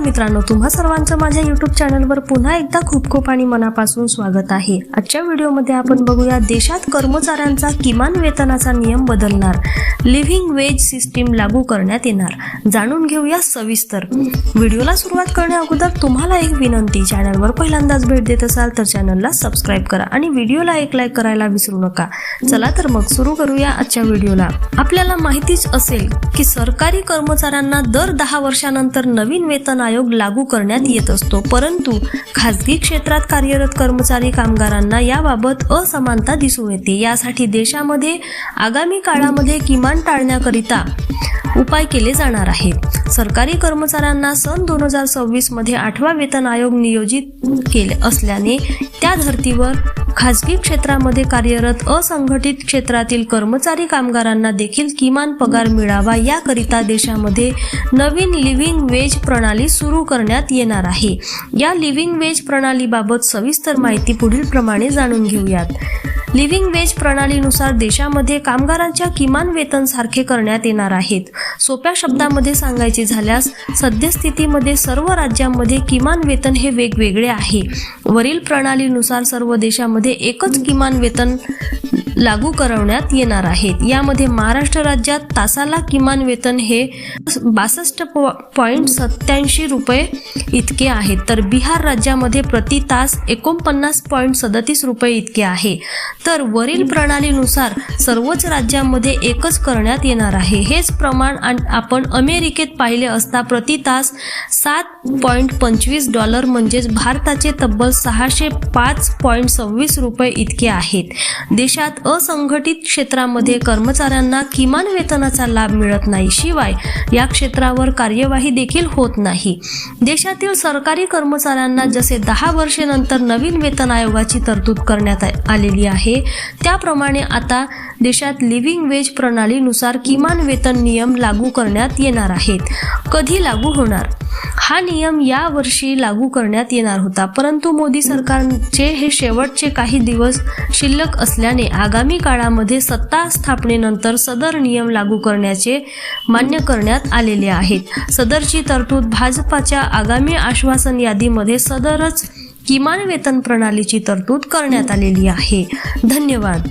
मित्रांनो तुम्हा सर्वांचं माझ्या युट्यूब चॅनलवर पुन्हा एकदा खूप खूप आणि मनापासून स्वागत आहे. आजच्या व्हिडिओमध्ये आपण बघूया देशात कर्मचाऱ्यांचा किमान वेतनाचा नियम बदलणार लिव्हिंग वेज सिस्टीम लागू करण्यात येणार. जाणून घेऊया सविस्तर. व्हिडिओला सुरुवात करण्या अगोदर तुम्हाला एक विनंती चॅनलवर पहिल्यांदाच भेट देत असाल तर चॅनलला सबस्क्राईब करा आणि व्हिडिओला एक लाईक करायला विसरू नका. चला तर मग सुरू करूया आजच्या व्हिडिओला आपल्याला माहितीच असेल की सरकारी कर्मचाऱ्यांना दर दहा वर्षानंतर नवीन वेतन आयोग लागू करण्यात येत असतो. परंतु खाजगी क्षेत्रात कार्यरत कर्मचारी कामगारांना याबाबत असमानता दिसून येते. यासाठी देशामध्ये आगामी काळामध्ये किमान टाळण्याकरिता उपाय केले जाणार आहेत. सरकारी कर्मचाऱ्यांना सन दोन हजार सव्वीसमध्ये आठवा वेतन आयोग नियोजित केले असल्याने त्या धर्तीवर खाजगी क्षेत्रामध्ये कार्यरत असंघटित क्षेत्रातील कर्मचारी कामगारांना देखील किमान पगार मिळावा याकरिता देशामध्ये नवीन लिव्हिंग वेज प्रणाली सुरू करण्यात येणार आहे. या लिव्हिंग वेज प्रणालीबाबत सविस्तर माहिती पुढील प्रमाणे जाणून घेऊयात. लिव्हिंग वेज प्रणालीनुसार देशामध्ये कामगारांच्या किमान वेतन सारखे करण्यात येणार आहेत. सोप्या शब्दामध्ये सांगायचे झाल्यास सद्यस्थितीमध्ये सर्व राज्यांमध्ये किमान वेतन हे वेगवेगळे आहे. वरील प्रणालीनुसार सर्व देशामध्ये एकच किमान वेतन लागू करवण्यात येणार आहेत. यामध्ये महाराष्ट्र राज्यात तासाला किमान वेतन हे बासष्ट पॉईंट सत्याऐंशी रुपये इतके आहे. तर बिहार राज्यामध्ये प्रति तास एकोणपन्नास पॉईंट सदतीस रुपये इतके आहे. तर वरील प्रणालीनुसार सर्वच राज्यांमध्ये एकच करण्यात येणार आहे. हेच प्रमाण आपण अमेरिकेत पाहिले असता प्रति तास सात पॉईंट पंचवीस डॉलर म्हणजेच भारताचे तब्बल सहाशे पाच पॉईंट सव्वीस रुपये इतके आहेत. देशात असंघटित क्षेत्रामध्ये कर्मचाऱ्यांना किमान वेतनाचा लाभ मिळत नाही. शिवाय या क्षेत्रावर कार्यवाही देखील होत नाही. देशातील सरकारी कर्मचाऱ्यांना जसे दहा वर्षेनंतर नवीन वेतन आयोगाची तरतूद करण्यात आलेली आहे त्याप्रमाणे आता देशात लिव्हिंग वेज प्रणालीनुसार किमान वेतन नियम लागू करण्यात येणार आहेत. कधी लागू होणार? हा नियम या वर्षी लागू करण्यात येणार होता. परंतु मोदी सरकारचे हे शेवटचे काही दिवस शिल्लक असल्याने आगामी काळामध्ये सत्ता स्थापनेनंतर सदर नियम लागू करण्याचे मान्य करण्यात आलेले आहेत. सदरची तरतूद भाजपाच्या आगामी आश्वासन यादीमध्ये सदरच किमान वेतन प्रणालीची तरतूद करण्यात आलेली आहे. धन्यवाद.